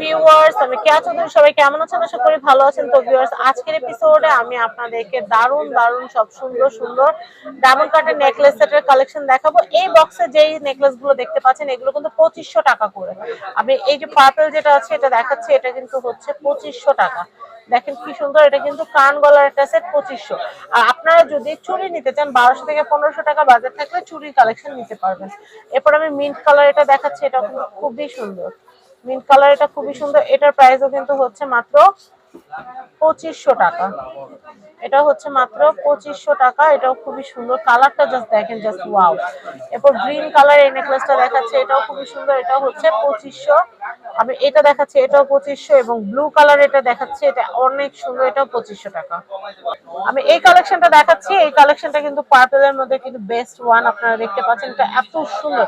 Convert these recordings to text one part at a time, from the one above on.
Viewers আমি কেয়া চৌধুরী সবাই কেমন আছেন আশা করি ভালো আছেন। তো ভিউয়ার্স আজকের এপিসোডে আমি আপনাদেরকে দারুণ দারুণ, সব সুন্দর সুন্দর ডায়মন্ড কাটের নেকলেস সেটের কালেকশন দেখাবো। এই বক্সে যেই নেকলেসগুলো দেখতে পাচ্ছেন, এগুলো কিন্তু পঁচিশশো টাকা করে। আমি এই যে পার্পল যেটা আছে, এটা দেখাচ্ছি, এটা কিন্তু হচ্ছে পঁচিশশো টাকা। দেখেন কি সুন্দর, এটা কিন্তু কান গলার একটা সেট পঁচিশশো। আর আপনারা যদি চুড়ি নিতে চান, বারোশো থেকে পনেরোশো টাকা বাজার থাকলে চুড়ির কালেকশন নিতে পারবেন। এরপর আমি মিন্ট কালার এটা দেখাচ্ছি এটা খুবই সুন্দর। মিন্ট কালার এটা খুবই সুন্দর। এটার প্রাইসও কিন্তু হচ্ছে মাত্র পঁচিশশো টাকা। এটা হচ্ছে মাত্র পঁচিশশো টাকা। এটাও খুবই সুন্দর। কালারটা জাস্ট দেখেন জাস্ট ওয়াও এরপর গ্রিন কালার এই নেকলেসটা দেখাচ্ছে, এটাও খুবই সুন্দর। এটাও হচ্ছে পঁচিশশো। আমি এটা দেখাচ্ছি, এটাও পঁচিশশো এবং ব্লু কালার এটা দেখাচ্ছে, এটা অনেক সুন্দর, এটাও পঁচিশশো টাকা। আমি এই কালেকশনটা দেখাচ্ছি, এই কালেকশনটা কিন্তু পার্পেলের মধ্যে কিন্তু বেস্ট ওয়ান আপনারা দেখতে পাচ্ছেন। এটা এত সুন্দর।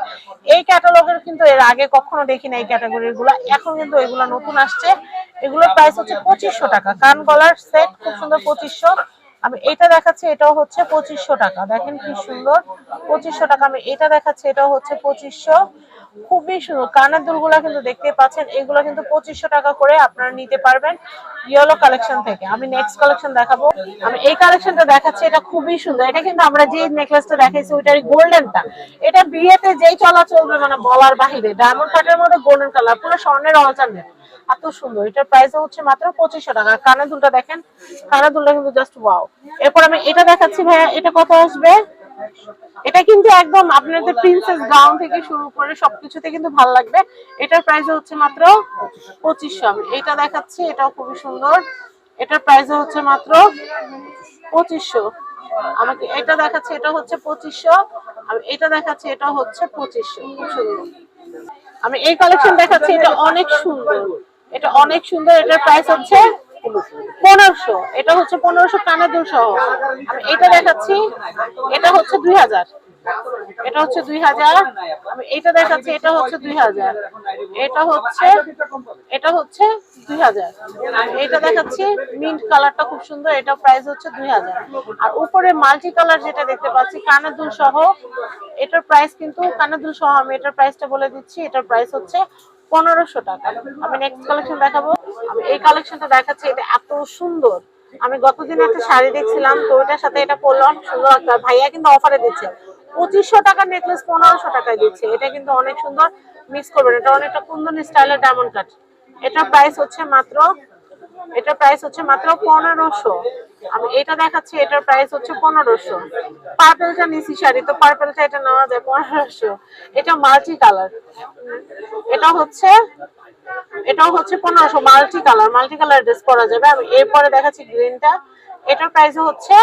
এই ক্যাটালগের কিন্তু এর আগে কখনো দেখি না এই ক্যাটাগরিরগুলা এখন কিন্তু এগুলো নতুন আসছে। এগুলোর প্রাইস হচ্ছে পঁচিশশো টাকা। কান গলার সেট খুব সুন্দর পঁচিশশো। আমি এটা দেখাচ্ছি, এটাও হচ্ছে পঁচিশশো টাকা। দেখেন কি সুন্দর, পঁচিশশো টাকা। আমি এটা দেখাচ্ছি, এটাও হচ্ছে পঁচিশশো। খুবই সুন্দর। কানের দুলগুলা কিন্তু দেখতে পাচ্ছেন, এগুলো কিন্তু পঁচিশশো টাকা করে আপনারা নিতে পারবেন ইয়েলো কালেকশন থেকে। আমি নেক্সট কালেকশন দেখাবো। আমি এই কালেকশনটা দেখাচ্ছি, এটা খুবই সুন্দর। এটা কিন্তু আমরা যে নেকলেসটা দেখাইছি, ওইটার গোল্ডেনটা এটা বিয়েতে যেই চলা চলবে মানে বলার বাহিরে ডায়মন্ড কাটের মধ্যে গোল্ডেন কালার পুরো স্বর্ণের অল্টারনেট এত সুন্দর। এটার প্রাইস হচ্ছে মাত্র পঁচিশশো টাকা। কানের দুলটা দেখেন কানের দুলটা কিন্তু জাস্ট ওয়াও এরপর আমি এটা দেখাচ্ছি ভাইয়া, এটা কত আসবে? এটা কিন্তু একদম আপনাদের প্রিন্সেস গাউন থেকে শুরু করে সবকিছুতে কিন্তু ভালো লাগবে। এটার প্রাইস হচ্ছে মাত্র পঁচিশশো। আমি এটা দেখাচ্ছি, এটাও খুবই সুন্দর। এটার প্রাইস হচ্ছে মাত্র পঁচিশশো। আমাকে এটা দেখাচ্ছে, এটা হচ্ছে পঁচিশশো। আমি এটা দেখাচ্ছি, এটা হচ্ছে পঁচিশশো। খুব সুন্দর। আমি এই কালেকশন দেখাচ্ছি, এটা অনেক সুন্দর। এটা অনেক সুন্দর, এটার প্রাইস হচ্ছে পনেরোশো। এটা হচ্ছে পনেরোশো কানের দুল সহ। এটা দেখাচ্ছি, এটা হচ্ছে দুই হাজার। এটা হচ্ছে দুই হাজার। এটা দেখাচ্ছি, এটা হচ্ছে দুই হাজার। এটা হচ্ছে এটা হচ্ছে দুই হাজার। এটা দেখাচ্ছি মিন্ট কালারটা খুব সুন্দর, এটা প্রাইস হচ্ছে দুই হাজার। আর উপরে মাল্টি কালার যেটা দেখতে পাচ্ছি কানের দুল সহ, এটার প্রাইস কিন্তু কানের দুল সহ আমি এটার প্রাইসটা বলে দিচ্ছি, এটার প্রাইস হচ্ছে পনেরোশো টাকা। আমি নেক্সট কালেকশন দেখাবো। আমি এই কালেকশনটা দেখাচ্ছি, এটা এত সুন্দর। আমি গতদিন একটা শাড়ি দেখছিলাম, তো ওইটার সাথে এটা পরলাম সুন্দর একটা ভাইয়া কিন্তু অফারে দিচ্ছে। পঁচিশশো টাকার নেকলেস পনেরোশো টাকায় দিচ্ছে। এটা কিন্তু অনেক সুন্দর। মিস করবেন। এটা অনেকটা কুন্দন স্টাইলের ডায়মন্ড কাট এটার প্রাইস হচ্ছে মাত্র এটার প্রাইস হচ্ছে মাত্র পনেরোশো। আমি এটা দেখাচ্ছি, এটার প্রাইস হচ্ছে পনেরোশো। পার্পেলটা নিছি শাড়ি, তো পার্পেলটা এটা নেওয়া যায় পনেরোশো। এটা মাল্টি কালার এটা হচ্ছে, এটাও হচ্ছে পনেরোশো multi colour multi colour dress পরা যাবে। আমি এরপরে দেখাচ্ছি গ্রিনটা এটার প্রাইস হচ্ছে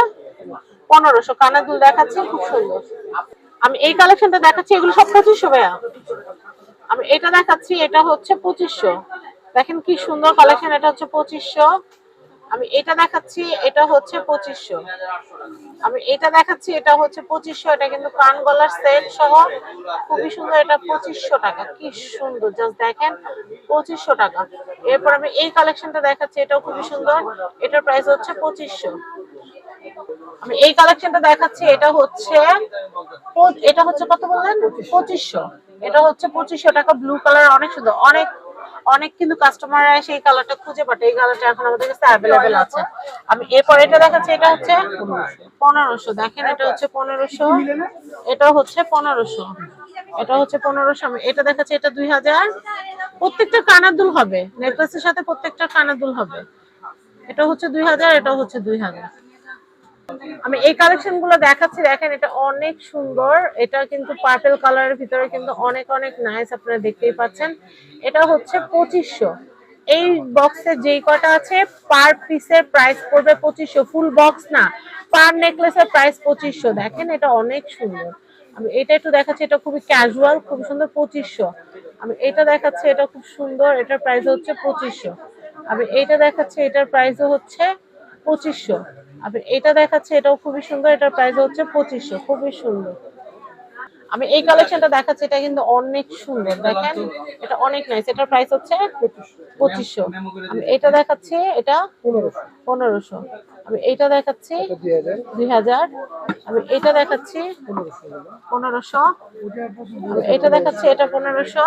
পনেরোশো। কানের দুল দেখাচ্ছি, খুব সুন্দর। আমি এই কালেকশনটা দেখাচ্ছি, এগুলো সব পঁচিশশো, ভাইয়া। আমি এটা দেখাচ্ছি, এটা হচ্ছে পঁচিশশো। দেখেন কি সুন্দর কালেকশন এটা হচ্ছে পঁচিশশো। আমি এটা দেখাচ্ছি, এটা হচ্ছে পঁচিশশো। আমি এটা দেখাচ্ছি, এটা হচ্ছে পঁচিশশো, এটা কিন্তু কান গলার সেট সহ। খুবই সুন্দর, এটা পঁচিশশো টাকা। কি সুন্দর জাস্ট দেখেন, পঁচিশশো টাকা। এরপর আমি এই কালেকশনটা দেখাচ্ছি, এটাও খুবই সুন্দর। এটার প্রাইস হচ্ছে পঁচিশশো। আমি এই কালেকশনটা দেখাচ্ছি, এটা হচ্ছে এটা হচ্ছে কত বললেন? পঁচিশশো। এটা হচ্ছে পঁচিশশো টাকা ব্লু কালার অনেক সুন্দর। অনেক অনেক কিন্তু কাস্টমাররা এসে এই কালারটা খুঁজে পাঠে এই কালারটা এখন আমাদের কাছে অ্যাভেলেবেল আছে। আমি এরপর এটা দেখাচ্ছি, এটা হচ্ছে পনেরোশো। দেখেন, এটা হচ্ছে পনেরোশো। এটা হচ্ছে পনেরোশো। এটা হচ্ছে পনেরোশো। এটা দেখাচ্ছি, এটা দুই হাজার। প্রত্যেকটা কানের দুল হবে। নেকলেসের সাথে প্রত্যেকটা কানের দুল হবে। এটা হচ্ছে দুই হাজার, এটা হচ্ছে দুই হাজার। আমি এই কালেকশনগুলো দেখাচ্ছি, দেখেন, এটা অনেক সুন্দর। এটা কিন্তু পার্পেল কালারের ভিতরে কিন্তু অনেক অনেক নাইস আপনারা দেখতেই পাচ্ছেন। এটা হচ্ছে পঁচিশশো। এই বক্সে যেই কটা আছে পার পিসের প্রাইস পড়বে পঁচিশশো। ফুল বক্স না পার নেকলেসের প্রাইস পঁচিশশো। দেখেন, এটা অনেক সুন্দর। আমি এটা একটু দেখাচ্ছি, এটা খুবই ক্যাজুয়াল খুব সুন্দর, পঁচিশশো। আমি এটা দেখাচ্ছি, এটা খুব সুন্দর, এটার প্রাইস হচ্ছে পঁচিশশো। আমি এটা দেখাচ্ছি, এটার প্রাইসও হচ্ছে পঁচিশশো। আমি এটা দেখাচ্ছে এটাও খুবই সুন্দর এটার প্রাইস হচ্ছে পঁচিশশো খুবই সুন্দর। আমি এই কালেকশনটা দেখাচ্ছি এটা কিন্তু অনেক সুন্দর দেখেন এটা অনেক নাইস এটার প্রাইস হচ্ছে পঁচিশশো। আমি এটা দেখাচ্ছি এটা পনেরোশো। আমি এইটা দেখাচ্ছি দুই হাজার। আমি এটা দেখাচ্ছি পনেরোশো। এটা দেখাচ্ছি এটা পনেরোশো।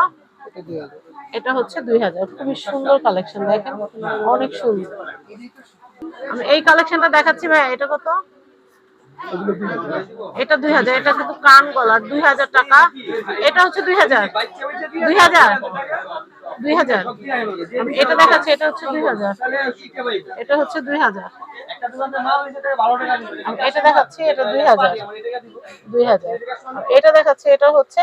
এটা হচ্ছে দুই হাজার। খুবই সুন্দর কালেকশন দেখেন? অনেক সুন্দর। আমি এই কালেকশনটা দেখাচ্ছি ভাই এটা কত? এটা দুই হাজার, এটা কিন্তু কান গলার দুই হাজার টাকা। এটা হচ্ছে দুই হাজার। দুই হাজার? দুই হাজার। এটা দেখাচ্ছি, এটা হচ্ছে দুই হাজার। এটা হচ্ছে দুই হাজার। এটা দেখাচ্ছি এটা দুই হাজার। দুই হাজার। আমি এটা দেখাচ্ছি এটা হচ্ছে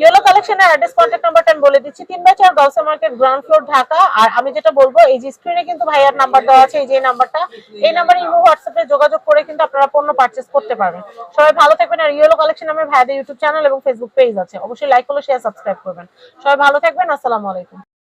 ইয়েলো কালেকশনের অ্যাড্রেস কন্ট্যাক্ট নাম্বারটা আমি বলে দিচ্ছি। তিন বাই চার গাউসা মার্কেট গ্রাউন্ড ফ্লোর ঢাকা। আর আমি যেটা বলব এই যে স্ক্রিনে কিন্তু ভাইয়ার নাম্বার দেওয়া আছে এই যে নাম্বারটা এই নাম্বারে ইমো হোয়াটসঅ্যাপে যোগাযোগ করে কিন্তু আপনারা পণ্য পারচেস করতে পারবেন। সবাই ভালো থাকবেন। আর ইয়েলো কালেকশন আমার ভাইয়াদের ইউটিউব চ্যানেল এবং ফেসবুক পেজ আছে। অবশ্যই লাইক করলে শেয়ার সাবস্ক্রাইব করবেন। সবাই ভালো থাকবেন। আসসালামু আলাইকুম।